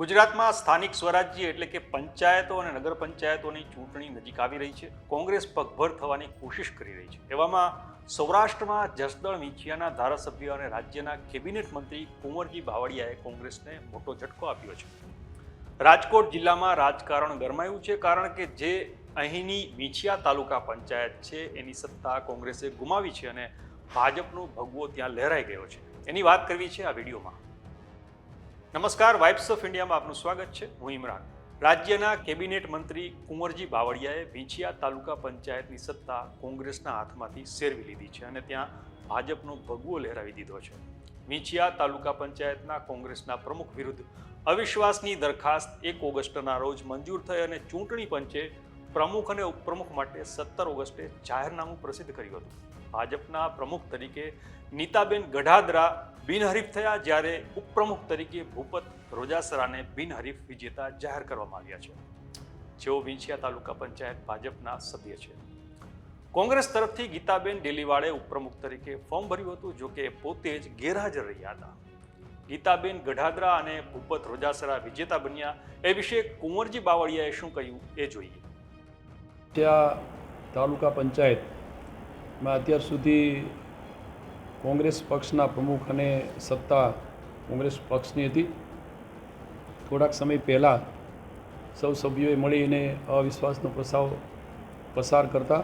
ગુજરાતમાં સ્થાનિક સ્વરાજ્ય એટલે કે પંચાયતો અને નગર પંચાયતોની ચૂંટણી નજીક આવી રહી છે. કોંગ્રેસ પગભર થવાની કોશિશ કરી રહી છે. એવામાં સૌરાષ્ટ્રમાં જસદણ મીઠિયાના ધારાસભ્ય અને રાજ્યના કેબિનેટ મંત્રી કુંવરજી બાવળિયાએ કોંગ્રેસને મોટો ઝટકો આપ્યો છે. રાજકોટ જિલ્લામાં રાજકારણ ગરમાયું છે કારણ કે જે અહીંની વિંછિયા તાલુકા પંચાયત છે એની સત્તા કોંગ્રેસે ગુમાવી છે અને ભાજપનો ભગવો ત્યાં લહેરાઈ ગયો છે. એની વાત કરવી છે આ વિડીયોમાં. નમસ્કાર, વાઇબ્સ ઓફ ઇન્ડિયામાં આપનું સ્વાગત છે. હું ઇમરાન. રાજ્યના કેબિનેટ મંત્રી કુંવરજી બાવળિયાએ વિંછિયા તાલુકા પંચાયતની સત્તા કોંગ્રેસના હાથમાંથી શેરવી લીધી છે અને ત્યાં ભાજપનો ભગવો લહેરાવી દીધો છે. વિંછિયા તાલુકા પંચાયતના કોંગ્રેસના પ્રમુખ વિરુદ્ધ અવિશ્વાસની દરખાસ્ત એક ઓગસ્ટના રોજ મંજૂર થઈ અને ચૂંટણી પંચે પ્રમુખ અને ઉપપ્રમુખ માટે સત્તર ઓગસ્ટે જાહેરનામું પ્રસિદ્ધ કર્યું હતું. ભાજપના પ્રમુખ તરીકે નીતાબેન ગઢાદરા બિનહરીફ થયા, જ્યારે ઉપપ્રમુખ તરીકે ભૂપત રોજાસરાને બિનહરીફ વિજેતા જાહેર કરવામાં આવ્યા છે. જેઓ વિંછિયા તાલુકા પંચાયત ભાજપના સભ્ય છે. કોંગ્રેસ તરફથી ગીતાબેન ડેલીવાળે ઉપપ્રમુખ તરીકે ફોર્મ ભર્યું હતું, જો કે પોતે જ ગેરહાજર રહ્યા હતા. ગીતાબેન ગઢાદરા અને ભૂપત રોજાસરા વિજેતા બન્યા, એ વિશે કુંવરજી બાવળિયાએ શું કહ્યું એ જોઈએ. ત્યાં તાલુકા પંચાયતમાં અત્યાર સુધી કોંગ્રેસ પક્ષના પ્રમુખ અને સત્તા કોંગ્રેસ પક્ષની હતી. થોડાક સમય પહેલાં સૌ સભ્યોએ મળીને અવિશ્વાસનો પ્રસ્તાવ પસાર કરતા.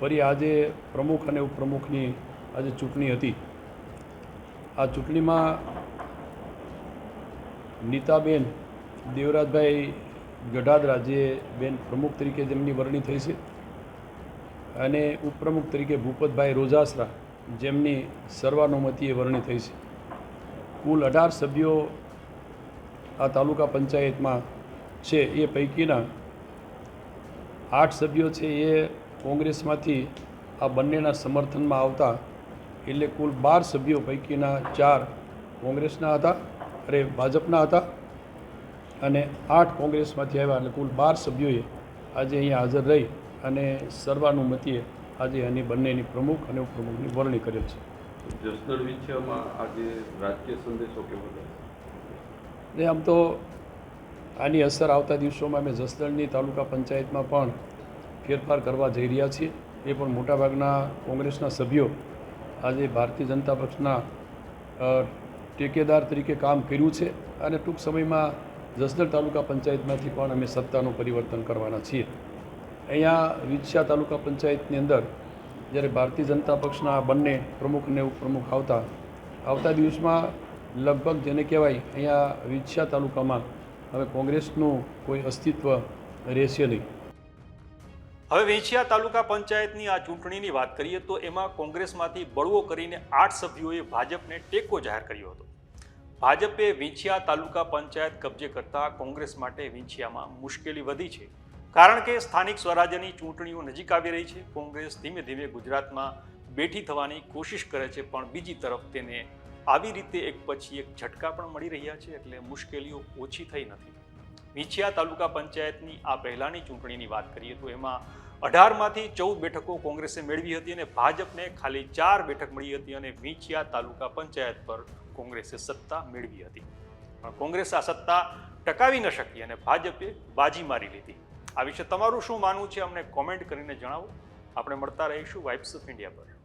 ફરી આજે પ્રમુખ અને ઉપપ્રમુખની આજે ચૂંટણી હતી. આ ચૂંટણીમાં નીતાબેન દેવરાજભાઈ ગઢાદરા રાજ્યે બેન પ્રમુખ તરીકે જેમની વરણી થઈ છે અને ઉપપ્રમુખ તરીકે ભૂપતભાઈ રોજાસરા જેમની સર્વાનુમતિએ વરણી થઈ છે. કુલ અઢાર સભ્યો આ તાલુકા પંચાયતમાં છે. એ પૈકીના આઠ સભ્યો છે એ કોંગ્રેસમાંથી આ બંનેના સમર્થનમાં આવતા એટલે કુલ બાર સભ્યો પૈકીના ચાર કોંગ્રેસના હતા અરે ભાજપના હતા. અને આઠ કોંગ્રેસમાંથી આવ્યા એટલે કુલ બાર સભ્યોએ આજે અહીંયા હાજર રહી અને સર્વાનુમતિએ આજે એની બંનેની પ્રમુખ અને ઉપપ્રમુખની વરણી કરેલ છે. જસદણ વિછિયામાં આજે રાજકીય સંદેશો કેવો ને આમ તો આની અસર આવતા દિવસોમાં અમે જસદણની તાલુકા પંચાયતમાં પણ ફેરફાર કરવા જઈ રહ્યા છીએ. એ પણ મોટાભાગના કોંગ્રેસના સભ્યો આજે ભારતીય જનતા પક્ષના ટેકેદાર તરીકે કામ કર્યું છે અને ટૂંક સમયમાં જસદણ તાલુકા પંચાયતમાંથી પણ અમે સત્તાનું પરિવર્તન કરવાના છીએ. અહીંયા વિછિયા તાલુકા પંચાયતની અંદર જ્યારે ભારતીય જનતા પક્ષના બંને પ્રમુખ અને ઉપપ્રમુખ આવતા આવતા દિવસમાં લગભગ જેને કહેવાય અહીંયા વિછિયા તાલુકામાં હવે કોંગ્રેસનું કોઈ અસ્તિત્વ રહેશે નહીં. હવે વેંછિયા તાલુકા પંચાયતની આ ચૂંટણીની વાત કરીએ તો એમાં કોંગ્રેસમાંથી બળવો કરીને આઠ સભ્યોએ ભાજપને ટેકો જાહેર કર્યો હતો. ભાજપે વિંછિયા તાલુકા પંચાયત કબજે કરતા કોંગ્રેસ માટે વિંછિયામાં મુશ્કેલી વધી છે. કારણ કે સ્થાનિક સ્વરાજ્યની ચૂંટણીઓ નજીક આવી રહી છે. કોંગ્રેસ ધીમે ધીમે ગુજરાતમાં બેઠી થવાની કોશિશ કરે છે, પણ બીજી તરફ તેને આવી રીતે એક પછી એક ઝટકા પણ મળી રહ્યા છે, એટલે મુશ્કેલીઓ ઓછી થઈ નથી. વિંછિયા તાલુકા પંચાયતની આ પહેલાંની ચૂંટણીની વાત કરીએ તો એમાં અઢારમાંથી ચૌદ બેઠકો કોંગ્રેસે મેળવી હતી અને ભાજપને ખાલી ચાર બેઠક મળી હતી અને વીંછિયા તાલુકા પંચાયત પર કોંગ્રેસે સત્તા મેળવી હતી. પણ કોંગ્રેસ આ સત્તા ટકાવી ન શકી અને ભાજપે બાજી મારી લીધી. આ વિશે તમારું શું માનવું છે, અમને કોમેન્ટ કરીને જણાવો. આપણે મળતા રહીશું વાઇબ્સ ઓફ ઇન્ડિયા પર.